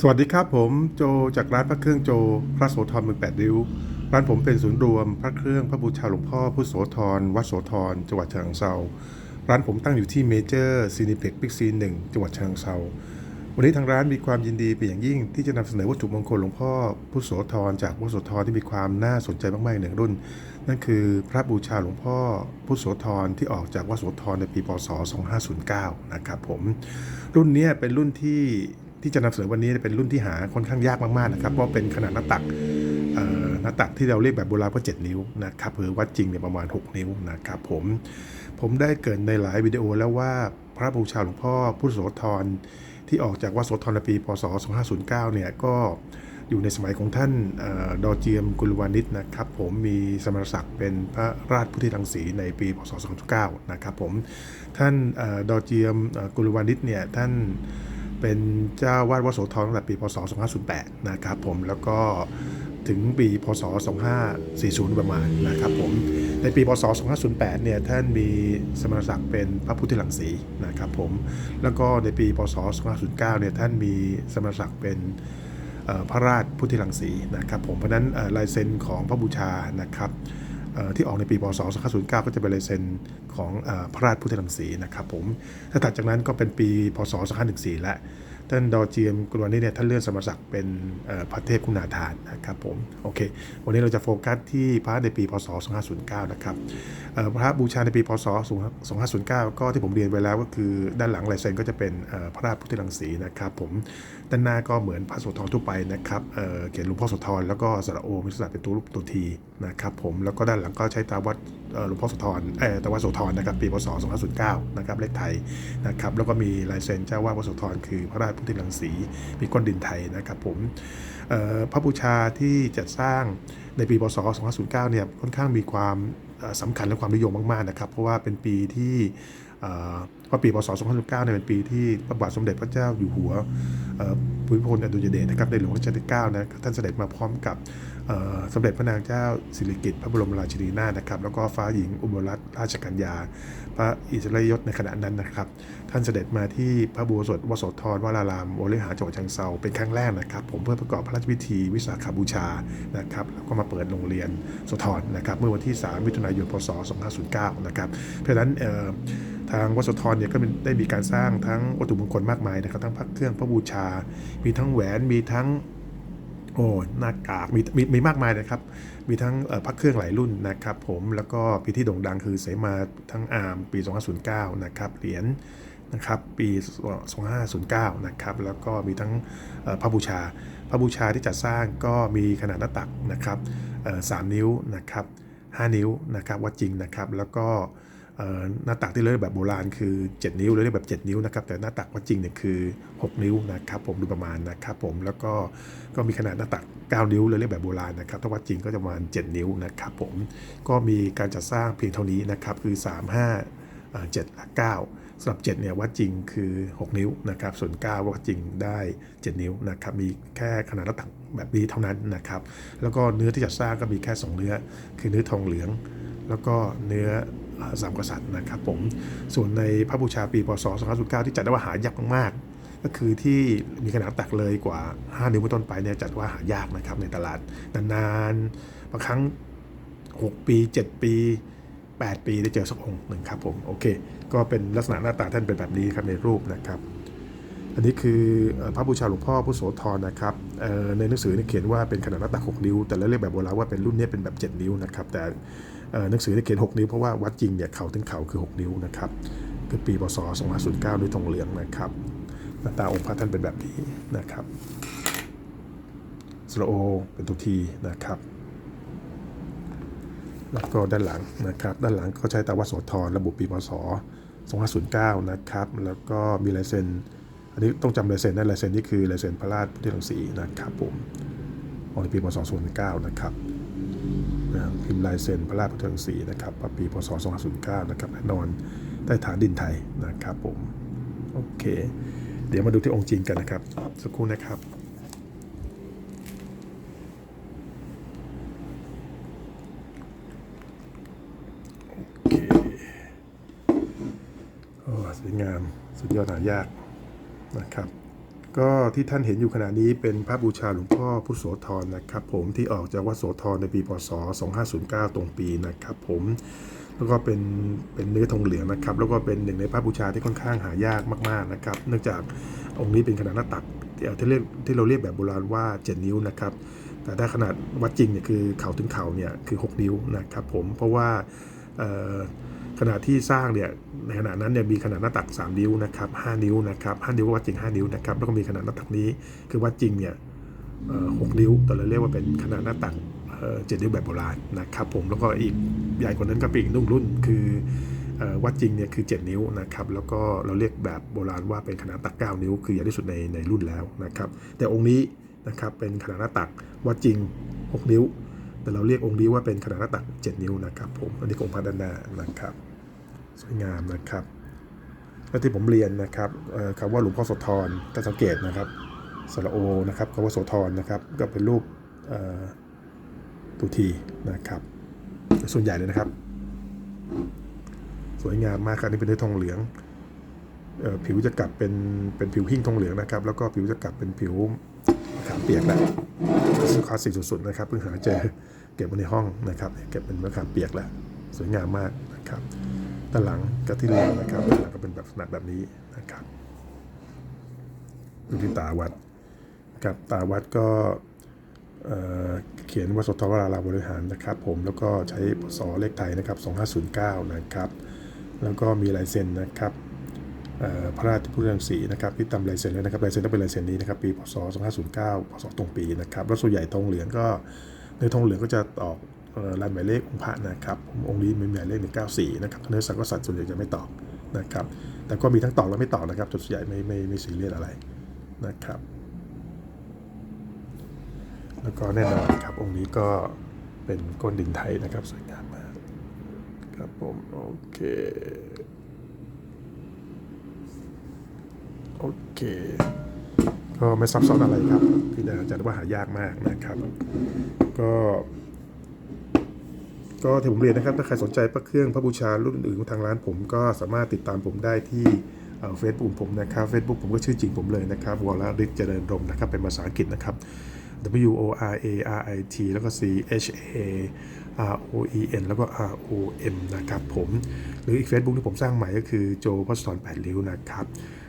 สวัสดีครับผมโจจากร้านพระเครื่องโจ พระโสธรมือแปดริ้ว ร้านผมเป็นศูนย์รวม พระเครื่องพระบูชาหลวงพ่อพุทธโสธรวัดโสธรจังหวัดฉะเชิงเซาร้านผมตั้งอยู่ที่เมเจอร์ซีนิเพ็กบิ๊กซีหนึ่งจังหวัดฉะเชิงเซาวันนี้ทางร้านมีความยินดีเป็นอย่างยิ่ง ที่จะนำเสนอวัตถุมงคลหลวงพ่อพุทธโสธรจากวัดโสธรที่มีความน่าสนใจมากๆหนึ่งรุ่น นั่นคือพระบูชาหลวงพ่อพุทธโสธรที่ออกจากวัดโสธรในปีพศ2509นะครับผมรุ่นนี้เป็นรุ่นที่ ที่จะนำเสนอวันนี้เป็นรุ่นที่หาค่อนข้างยากมากๆนะครับเพราะเป็นขนาดหน้าตักหน้าตักที่เราเรียกแบบโบราณก็7นิ้วนะครับหรือวัดจริงเนี่ยประมาณ 6 นิ้วนะครับผมผมได้เกิดในหลายวิดีโอแล้วว่าพระบูชาหลวงพ่อพุทธโสธรที่ออกจากวัดโสธรในปีพศ 2509 เนี่ยก็อยู่ในสมัยของท่านออดอเจียมกุลวานิชนะครับผมมีสมณศักดิ์เป็นพระราชพุทธิรังสีในปีพศ2509นะครับผมท่านออดอเจียมกุลวานิชเนี่ยท่าน เป็นเจ้าวาดวัดโสธรตั้งแต่ปีพศ 2508 นะครับผมแล้วก็ถึงปีพศ 2540 ประมาณนะครับผมในปีพศ 2508 เนี่ยท่านมีสมณศักดิ์เป็นพระพุทธหลังสีนะครับผมแล้วก็ในปีพศ 2509 เนี่ยท่านมีสมณศักดิ์เป็นพระราชพุทธลังสีนะครับผมเพราะนั้นลายเซ็นของพระบูชานะครับ ที่ออกในปีพศ2509 ก็จะเป็นลายเซ็นของอพระราชพุทธรังสีนะครับผมถ้าถัดจากนั้นก็เป็นปีพศ2514และ ท่านดอเจียมกุลวานิชเนี่ยท่านเลื่อนสมณศักดิ์เป็นพระเทพคุณาทานนะครับผมโอเค วันนี้เราจะโฟกัสที่พระในปีพศ 2509 นะครับเอ่อพระบูชาในปีพศ 2509 ก็ที่ผมเรียนไปแล้วก็คือด้านหลังลายเซ็นก็จะเป็นพระราชพุทธรังสีนะครับผมด้านหน้าก็เหมือนพระโสธรทั่วไปนะครับเเขียนหลวงพ่อโสธรแล้วก็สระโอมิสระเป็นตัวรูปตัวทีนะครับผมแล้วก็ด้านหลังก็ใช้ตาวัดหลวงพ่อโสธรเอ่อตาวันโสธรนะครับปีพศ2509นะครับเลขไทยนะครับแล้วก็มีลายเซ็นเจ้าวาดวัดโสธรคือพระราชพุทธรังสีมีก้นดินไทยนะครับผมพระบูชาที่จัดสร้างในปีพศ2509เนี่ยค่อนข้างมีความสำคัญและความนิยมมากๆนะครับเพราะว่าเป็นปีที่ เอ่าปีพศ2509เนี่ยเป็นปีที่พระบาทสมเด็จพระเจ้าอยู่หัวภูมิพลอดุลยเดชนะครับในหลวงรัชกาลที่9นะท่านเสด็จมาพร้อมกับสมเด็จพระนางเจ้าสิริกิติ์พระบรมราชินีนาถนะครับ แล้วก็ฟ้าหญิงอุบลรัตนราชกัญญา พระอิสริยยศในขณะนั้นนะครับ ท่านเสด็จมาที่พระบูสดวโสธรวรารามโอเลหาจังหวัดชียงเซาเป็นครั้งแรกนะครับ ผมเพื่อประกอบพระราชพิธีวิสาขบูชานะครับแล้วก็มาเปิดโรงเรียนโสธรนะครับ เมื่อวันที่ 3 มิถุนายน พศ 2509 นะครับเพราะฉะนั้น ทางวัดโสธรเนี่ยก็ได้มีการสร้างทั้งวัตถุมงคลมากมายนะครับทั้งพระเครื่องพระบูชา มีทั้งแหวนมีทั้งโอ้หน้ากากมีมีมีมากมายนะครับ มีทั้งพระเครื่องหลายรุ่นนะครับผมแล้วก็ปีที่โด่งดังคือเสมาทั้งอาร์มปี 2509 นะครับเหรียญนะครับปี 2509 นะครับแล้วก็มีทั้งพระบูชา พระบูชาที่จัดสร้างก็มีขนาดหน้าตักนะครับเอ่อ3นิ้วนะครับ 5 นิ้วนะครับวัดจริงนะครับแล้วก็ หน้าตักที่เรียกแบบโบราณคือ 7 นิ้วหรือเรียกแบบ 7 นิ้วนะครับแต่หน้าตักวัดจริงเนี่ยคือ 6 นิ้วนะครับผมโดยประมาณนะครับผมแล้วก็ก็มีขนาดหน้าตัก 9 นิ้วเลยเรียกแบบโบราณนะครับถ้าวัดจริงก็จะประมาณ 7 นิ้วนะครับผมก็มีการจัดสร้างเพียงเท่านี้นะครับคือ 3 5เอ่อ7และ9สำหรับ 7 เนี่ยวัดจริงคือ 6 นิ้วนะครับส่วน 9 วัดจริงได้ 7 นิ้วนะครับมีแค่ขนาดหน้าตักแบบนี้เท่านั้นนะครับแล้วก็เนื้อที่จัดสร้างก็มีแค่ 2 เนื้อ คือเนื้อทองเหลือง แล้วก็เนื้อ สามกษัตริย์นะครับผมส่วนในพระบูชาปีพศ2509ที่จัดได้ว่าหายากมากก็คือที่มีขนาดตักเลยกว่า 5 นิ้วเป็นต้นไปเนี่ยจัดว่าหายากนะครับในตลาดนานๆบางครั้ง 6 ปี 7 ปี 8 ปีได้เจอสักองค์หนึ่งครับผมโอเค ก็เป็นลักษณะหน้าตาท่านเป็นแบบนี้ครับในรูปนะครับ อันนี้คือพระบูชาหลวงพ่อพุทโสธรนะครับในหนังสือเนี่ยเขียนว่าเป็นขนาดหน้าตัก 6 นิ้ว แต่เราเรียกแบบโบราณว่าเป็นรุ่นนี้เป็นแบบ 7 นิ้วนะครับแต่ หนังสือเนี่ยเขียน 6 นิ้ว เพราะว่าวัดจริงเนี่ยเขาถึงเขาคือ 6 นิ้วนะครับคือปีพศ2509ด้วยทองเหลืองนะครับหน้าตาองค์พระท่านเป็นแบบนี้นะครับสระโอเป็นตัวทีนะครับแล้วก็ด้านหลังนะครับ ด้านหลังก็ใช้ตาวัดโสธรระบุปีพศ2509นะครับ แล้วก็มีลายเซ็น อันนี้ต้องจำลายเซ็นนะลายเซ็นนี่คือลายเซ็นพระราชพุทธรังสีนะครับผมออกในปีพศ2509นะครับนะ พิมพ์ลายเซ็นพระราชพุทธรังสีนะครับปีพศ2509นะครับแน่นอนใต้ฐานดินไทยนะครับผมโอเค เดี๋ยวมาดูที่องค์จริงกันนะครับ สักครู่นะครับโอเคโอ้สวยงามสุดยอดหายากนะครับ ก็ที่ท่านเห็นอยู่ขณะนี้เป็นพระบูชาหลวงพ่อพุทโสธรนะครับ ผมที่ออกจากวัดโสธรในปีพศ 2509 ตรงปีนะครับผมแล้วก็เป็นเป็นเนื้อทองเหลืองนะครับ แล้วก็เป็นหนึ่งในพระบูชาที่ค่อนข้างหายากมากๆนะครับ เนื่องจากองค์นี้เป็นขนาดหน้าตักที่ที่เรียกที่เราเรียกแบบโบราณว่า 7 นิ้วนะครับ แต่ถ้าขนาดวัดจริงเนี่ยคือเข่าถึงเข่าเนี่ยคือ 6 นิ้วนะครับผมเพราะว่าเอ่อ ขนาดที่สร้างเนี่ยในขณะนั้นเนี่ยมีขนาดหน้าตัก 3 นิ้วนะครับ5นิ้วนะครับ5นิ้วก็วัดจริง 5 นิ้วนะครับแล้วก็มีขนาดหน้าตักนี้คือวัดจริงเนี่ยเอ่อ6นิ้วแต่เราเรียกว่าเป็นขนาดหน้าตักเอ่อ7นิ้วแบบโบราณนะครับผมแล้วก็อีกใหญ่กว่านั้นก็เป็นอีกนุ่งรุ่นคือเอ่อวัดจริงเนี่ยคือ 7 นิ้วนะครับแล้วก็เราเรียกแบบโบราณว่าเป็นขนาดตัก 9 นิ้ว คือใหญ่ที่สุดในในรุ่นแล้วนะครับแต่องค์นี้นะครับเป็นขนาดหน้าตักวัดจริง 6 นิ้ว แต่เราเรียกองค์นี้ว่าเป็นขนาดหน้าตัก 7 นิ้วนะครับผมอันนี้องค์พระด้านหน้านะครับ สวยงามนะครับและที่ผมเรียนนะครับคำว่าหลวงพ่อโสธรถ้าสังเกตนะครับสระโอนะครับคำว่าโสธรนะครับ ก็เป็นรูปตุทีนะครับ ส่วนใหญ่เลยนะครับ สวยงามมากครับนี่เป็นเนื้อทองเหลืองออผิวจะกลับเป็นเป็นผิวหิ้งทองเหลืองนะครับ แล้วก็ผิวจะกลับเป็นผิวขามเปียกแล้วคลาสสิกสุดๆนะครับเพิ่งหาเจอ เก็บไว้ในห้องนะครับเก็บเป็นมะขามเปียกแล้วสวยงามมากนะครับด้านหลังก็ที่เรียนนะครับด้านหลังก็เป็นแบบลักษณะแบบนี้นะครับดูที่ตาวัดนะครับตาวัดก็เเขียนว่าสทวราราบริหารนะครับผมแล้วก็ใช้ปศเลขไทยนะครับ 2509 นะครับ แล้วก็มีลายเซ็นนะครับพระราชพุทธรังสีนะครับที่ตำลายเซ็นแล้วนะครับลายเซ็นต้องเป็นลายเซ็นนี้นะครับปีพศ2509พศตรงปีนะครับแล้วส่วนใหญ่ทองเหลืองก็ ในทองเหลืองก็จะออกลายหมายเลของค์พระนะครับองค์นี้มีหมายเลข194นะครับเนื้อสังกษัตริย์ส่วนใหญ่จะไม่ตอกนะครับแต่ก็มีทั้งตอกและไม่ตอกนะครับส่วนใหญ่ไม่ไม่ไม่ซีเรียสอะไรนะครับ แล้วก็แน่นอนครับองค์นี้ก็เป็นก้นดินไทยนะครับสวยงามมากครับผมโอเคโอเค ก็ไม่ซับซ้อนอะไรครับ ที่จะจัดว่าหายากมากนะครับ ก็ ก็ที่ผมเรียนนะครับ ถ้าใครสนใจพระเครื่องพระบูชารุ่นอื่นของทางร้านผมก็สามารถติดตามผมได้ที่เฟซบุ๊กผมนะครับเฟซบุ๊กผมก็ชื่อจริงผมเลยนะครับวรฤทธิ์เจริญรมนะครับเป็นภาษาอังกฤษนะครับ W O R A R I T แล้วก็ C H A R O E N แล้วก็ R O M นะครับผม หรืออีก Facebook ที่ผมสร้างใหม่ก็คือโจพัสธร8ริ้วนะครับ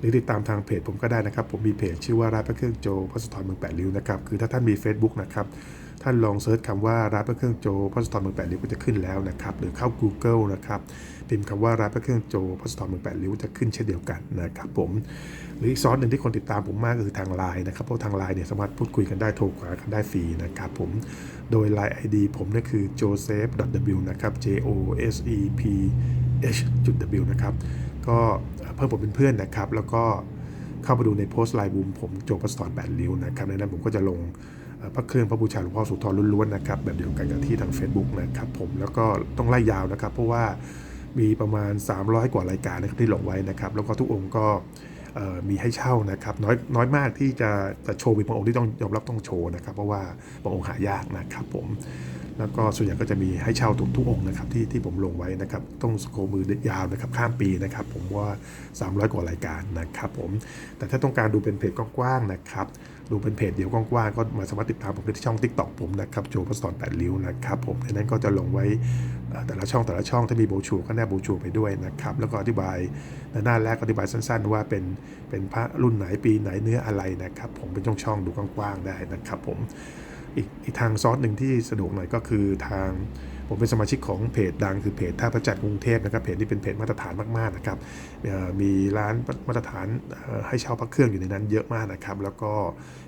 หรือติดตามทางเพจผมก็ได้นะครับ ผมมีเพจชื่อว่าร้านพระเครื่องโจพัสธรเมือง8ริ้วนะครับ คือถ้าท่านมี Facebook นะครับ ท่านลองเซิร์ชคำว่าร้านพระเครื่องโจพัสธรเมือง8ริ้วก็จะขึ้นแล้วนะครับ หรือเข้า Google นะครับพิมพ์คำว่าร้านพระเครื่องโจพัสธรเมือง8ริ้วจะขึ้นเช่นเดียวกันนะครับผมหรืออีกซอสหนึ่งที่คนติดตามผมมากก็คือทางไลน์นะครับเพราะทางไลน์เนี่ยสามารถพูดคุยกันได้โทรหากันได้ฟรีนะครับผมโดย Line ID ผมนั่นคือ joseph.w นะครับ j o s e p h w นะครับก็ พิ่มผมเป็นเพื่อนนะครับ แล้วก็เข้าไปดูในโพสต์ไลน์บูมผมโจพัสตอน8ริ้วนะครับในนั้นผมก็จะลงพระเครื่องพระบูชาหลวงพ่อสุธรล้วนๆนะครับแบบเดียวกันกับที่ทาง Facebook นะครับผมแล้วก็ต้องไล่ยาวนะครับ เพราะว่ามีประมาณ 300 กว่ารายการนะครับที่ลงไว้นะครับ แล้วก็ทุกองค์ก็ มีให้เช่านะครับน้อยน้อยมากที่จะจะโชว์มีบางองค์ที่ต้องยอมรับต้องโชว์นะครับ เพราะว่าบางองค์หายากนะครับผมแล้วก็ส่วนใหญ่ก็จะมีให้เช่าทุกทุกองค์นะครับที่ที่ผมลงไว้นะครับต้องสโคมือยาวนะครับข้ามปีนะครับ ผมว่า 300 กว่ารายการนะครับผมแต่ถ้าต้องการดูเป็นเพจกว้างๆนะครับ ดูเป็นเพจเดียวกว้างๆก็มาสามารถติดตามผมได้ที่ช่อง TikTok ผมนะครับโจพัสตอน8ริ้วนะครับผมในนั้นก็จะลงไว้แต่ละช่องแต่ละช่องถ้ามีโบชัวร์ก็แนบโบชัวร์ไปด้วยนะครับแล้วก็อธิบายในหน้าแรกอธิบายสั้น ๆ ว่าเป็นเป็นพระรุ่นไหนปีไหนเนื้ออะไรนะครับผมเป็นช่องช่องๆดูกว้างๆได้นะครับผมอีกอีกทางซอสหนึ่งที่สะดวกหน่อยก็คือทาง ผมเป็นสมาชิกของเพจดังคือเพจท่าพระจันทร์กรุงเทพนะครับเพจนี้เป็นเพจมาตรฐานมากๆนะครับมีร้านมาตรฐานให้เช่าพระเครื่องอยู่ในนั้นเยอะมากนะครับ แล้วก็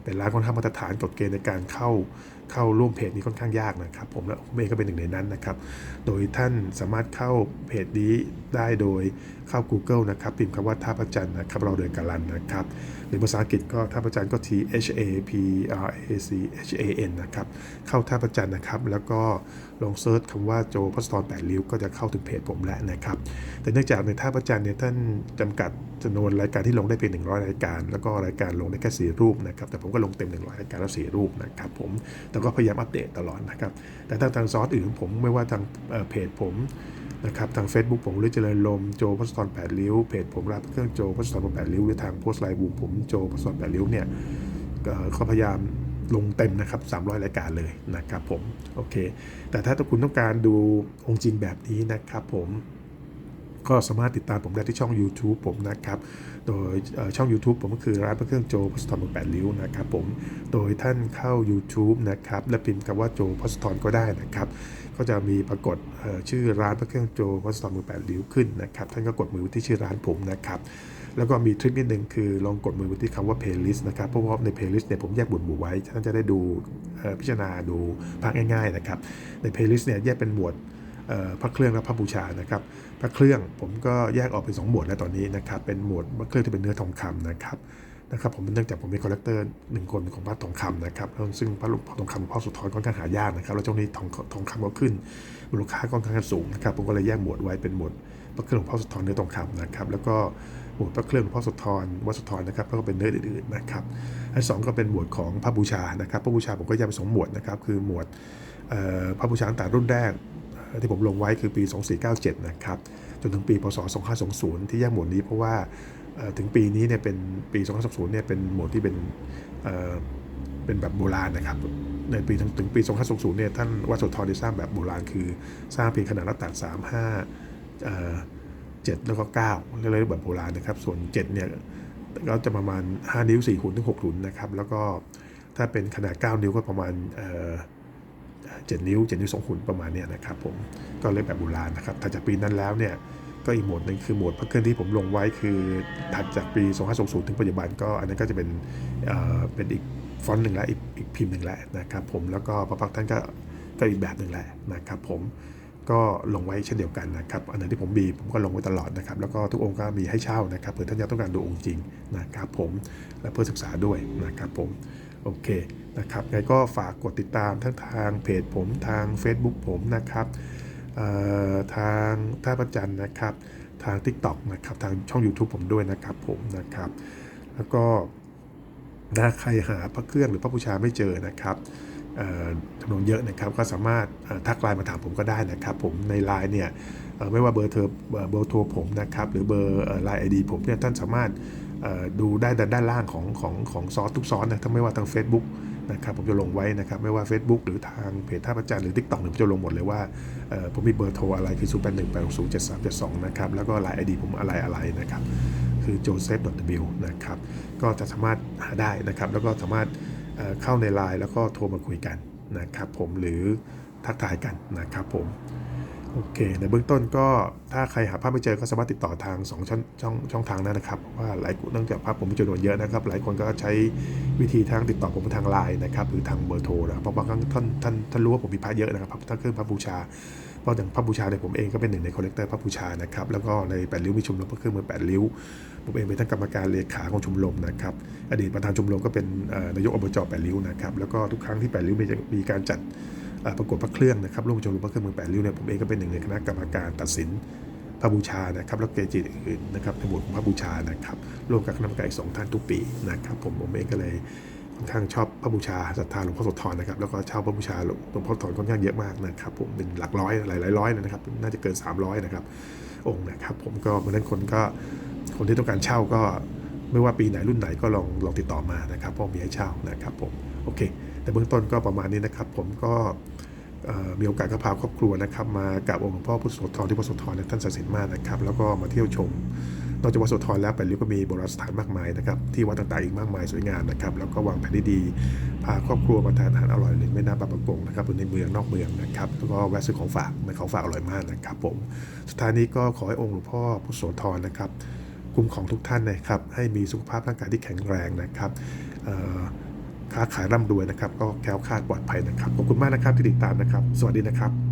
เป็นร้านค่อนข้างมาตรฐานกฎเกณฑ์ในการเข้าเข้าร่วมเพจนี้ค่อนข้างยากนะครับ ผมและผมเองก็เป็นหนึ่งในนั้นนะครับ โดยท่านสามารถเข้าเพจนี้ได้โดยเข้า Google นะครับพิมพ์คำว่าท่าพระจันทร์นะครับเราเดินกันลันนะครับหรือภาษาอังกฤษก็ท่าพระจันทร์ก็ T H A P R A C H A N นะครับเข้าท่าพระจันทร์นะครับ แล้วก็ ลองเซิร์ชคำว่าโจพัสตอนแปดริ้วก็จะเข้าถึงเพจผมแล้วนะครับ แต่เนื่องจากในท่าพระจันทร์เนี่ยท่านจำกัดจำนวนรายการที่ลงได้เพียง100 รายการ แล้วก็รายการลงได้แค่ 4 รูปนะครับ แต่ผมก็ลงเต็ม 100 รายการแล้ว 4 รูปนะครับผม แต่ก็พยายามอัปเดตตลอดนะครับ แต่ถ้าทางซอสอื่นผมไม่ว่าทางเเพจผมนะครับทาง Facebook ผมหรือเจริญลมโจพัสตอน8ริ้ว เพจผมรับเครื่องโจพัสตอน8ริ้วหรือทางโพสต์ไลน์บูมผมโจพัสตอน8ริ้วเนี่ยก็พยายาม ลงเต็มนะครับ 300 รายการเลยนะครับผม โอเค แต่ถ้าคุณต้องการดูองค์จริงแบบนี้นะครับผม ก็สามารถติดตามผมได้ที่ช่อง YouTube ผมนะครับ โดยช่อง YouTube ผมก็คือร้านพระเครื่องโจพัสทอนแปดริ้วนะครับผม โดยท่านเข้า YouTube นะครับ และพิมพ์คำว่าโจพัสทอนก็ได้นะครับ ก็จะมีปรากฏชื่อร้านพระเครื่องโจพัสทอนมือแปดริ้วขึ้นนะครับ ท่านก็กดมือที่ชื่อร้านผมนะครับแล้วก็มีทริคนิดหนึ่งคือลองกดมือไปที่คำว่า playlist นะครับ เพราะว่าใน playlist เนี่ยผมแยกบทหมู่ไว้ท่านจะได้ดูพิจารณาดูภาคง่ายๆนะครับ ใน playlist เนี่ยแยกเป็นหมวด พระเครื่องและพระบูชานะครับพระเครื่องผมก็แยกออกเป็น2หมวดแล้วตอนนี้นะครับเป็นหมวดพระเครื่องที่เป็นเนื้อทองคำนะครับนะครับผมเนื่องจากผมเป็นคอลเลกเตอร์หนึ่งคนของพระทองคำนะครับซึ่งพระหลวงพ่อทองคำหลวงพ่อสุทรค่อนข้างหายากนะครับแล้วช่วงนี้ทองทองคำก็ขึ้นมูลค่าค่อนข้างสูงนะครับผมก็เลยแยกหมวดไว้เป็นหมวดพระเครื่องหลวงพ่อสุทรเนื้อทองคำนะครับแล้วก็หมวดพระเครื่องหลวงพ่อสุทรวัดสุทรนะครับแล้วก็เป็นเนื้ออื่นๆนะครับอันสองก็เป็นหมวดของพระบูชานะครับพระบูชาผมก็แยกเป็นสองหมวดนะครับคือหมวดพระบูชาตั้งรุ่นแรก ที่ผมลงไว้คือปี 2497 นะครับ จนถึงปีพศ 2520 ที่แยกหมวดนี้เพราะว่าถึงปีนี้เนี่ยเป็นปี 2520 เนี่ยเป็นหมวดที่เป็นเเป็นแบบโบราณนะครับ ในปีถึงถึงปี 2520 เนี่ยท่านวัดโสธรได้สร้างแบบโบราณคือสร้างเพียงขนาดหน้าตัด357 แล้วก็ 9 เรียกแบบโบราณนะครับ ส่วน 7 เนี่ยก็จะประมาณ 5 นิ้ว4ขุนถึง6ขุนนะครับ แล้วก็ถ้าเป็นขนาด 9 นิ้วก็ประมาณเอ่อ เจ็ดนิ้วเจ็ดนิ้วสองหุ่นประมาณนี้นะครับผมก็เล่นแบบโบราณนะครับถัดจากปีนั้นแล้วเนี่ยก็อีกโหมดหนึ่งคือโหมดพระเครื่องที่ผมลงไว้คือถัดจากปี 2520ถึงปัจจุบันก็อันนั้นก็จะเป็นเเป็นอีกฟอนต์หนึ่งแล้วอีกอีกพิมพ์หนึ่งแล้วนะครับผมแล้วก็พระพักตร์ท่านก็ก็อีกแบบหนึ่งแหละนะครับผมก็ลงไว้เช่นเดียวกันนะครับอันนั้นที่ผมมีผมก็ลงไว้ตลอดนะครับแล้วก็ทุกองค์ก็มีให้เช่านะครับเผื่อท่านจะต้องการดูองค์จริงนะครับผมและเพื่อศึกษาด้วยนะครับผม โอเคนะครับไงก็ฝากกดติดตามทั้งทางเพจผมทาง Facebook ผมนะครับทางท่าประจันนะครับ ทาง TikTok นะครับ ทางช่อง YouTube ผมด้วยนะครับผมนะครับ แล้วก็ถ้าใครหาพระเครื่องหรือพระบูชาไม่เจอนะครับจำนวนเยอะนะครับก็สามารถทักไลน์มาถามผมก็ได้นะครับ ผมในไลน์เนี่ยไม่ว่าเบอร์เธอเอ่อเบอร์โทรผมนะครับ หรือเบอร์ไลน์ไอดีผมเนี่ยท่านสามารถ ดูได้ด้านด้านล่างของของของซอสทุกซอสนะถ้าไม่ว่าทาง Facebook นะครับผมจะลงไว้นะครับ ไม่ว่า Facebook หรือทางเพจท่าประจันหรือ TikTok เนี่ยผมจะลงหมดเลยว่าผมมีเบอร์โทรอะไรคือ0 8 1 8 6 0 7 3 7 2นะครับแล้วก็ไลน์ไอดีผมอะไรอะไรนะครับคือ joseph w นะครับก็จะสามารถหาได้นะครับ แล้วก็สามารถเข้าในไลน์แล้วก็โทรมาคุยกันนะครับผมหรือทักทายกันนะครับผม โอเค ในเบื้องต้นก็ถ้าใครหาภาพไม่เจอก็สามารถติดต่อทาง2ช่องช่องช่องทางนั้นนะครับเพราะว่าหลายเนื่องจากภาพผมมีจำนวนเยอะนะครับ หลายคนก็ใช้วิธีทางติดต่อผมทางไลน์นะครับ หรือทางเบอร์โทรนะครับเพราะบางครั้งท่านท่านท่านรู้ว่าผมมีพระเยอะนะครับท่านเครื่องพระบูชาเพราะอย่างพระบูชาเนี่ยผมเองก็เป็นหนึ่งในคอลเลกเตอร์พระบูชานะครับ แล้วก็ในแปดริ้วมีชมรมพระเครื่องมือแปดริ้ว ผมเองเป็นท่านกรรมการเลขาของชมรมนะครับ อดีตประธานชมรมก็เป็นนายกอบจแปดริ้วนะครับ แล้วก็ทุกครั้งที่แปดริ้วมีมีการจัด ประกวดพระเครื่องนะครับร่วมชมรมพระเครื่องเมืองแปดริ้วเนี่ยผมเองก็เป็นหนึ่งในคณะกรรมการตัดสินพระบูชานะครับแล้วเกจิอื่นๆนะครับในหมวดของพระบูชานะครับร่วมกับคณะกรรมการอีกสองท่านทุกปีนะครับผมผมเองก็เลยค่อนข้างชอบพระบูชาศรัทธาหลวงพ่อโสธรนะครับแล้วก็เช่าพระบูชาหลวงพ่อโสธรค่อนข้างเยอะมากนะครับผมเป็นหลักร้อยหลายหลายร้อยนะครับ น่าจะเกิน 300นะครับองค์นะครับผมก็เพราะนั้นคนก็คนที่ต้องการเช่าก็ไม่ว่าปีไหนรุ่นไหนก็ลองลองติดต่อมานะครับเพราะมีให้เช่านะครับผมโอเค แต่เบื้องต้นก็ประมาณนี้นะครับ ผมก็มีโอกาสก็พาครอบครัวนะครับ มากราบองค์หลวงพ่อพุทธโสธรที่พุทธโสธรท่านศักดิ์สิทธิ์มากนะครับ แล้วก็มาเที่ยวชมนอกจากวัดโสธรแล้วแปริ้วก็มีโบราณสถานมากมายนะครับที่วัดต่างๆอีกมากมายสวยงามนะครับแล้วก็วางแผนที่ดีพาครอบครัวมาทานอาหารอร่อยในแม่น้ำบางประกงนะครับหรือในเมืองนอกเมืองนะครับแล้วก็แวะซื้อของฝากในของฝากอร่อยมากนะครับผมสุดท้ายนี้ก็ขอให้องค์หลวงพ่อพุทธโสธรนะครับคุ้มของทุกท่านนะครับให้มีสุขภาพร่างกายที่แข็งแรงนะครับ ค้าขายร่ำรวยนะครับ ก็แคล้วคลาดปลอดภัยนะครับ ขอบคุณมากนะครับที่ติดตามนะครับ สวัสดีนะครับ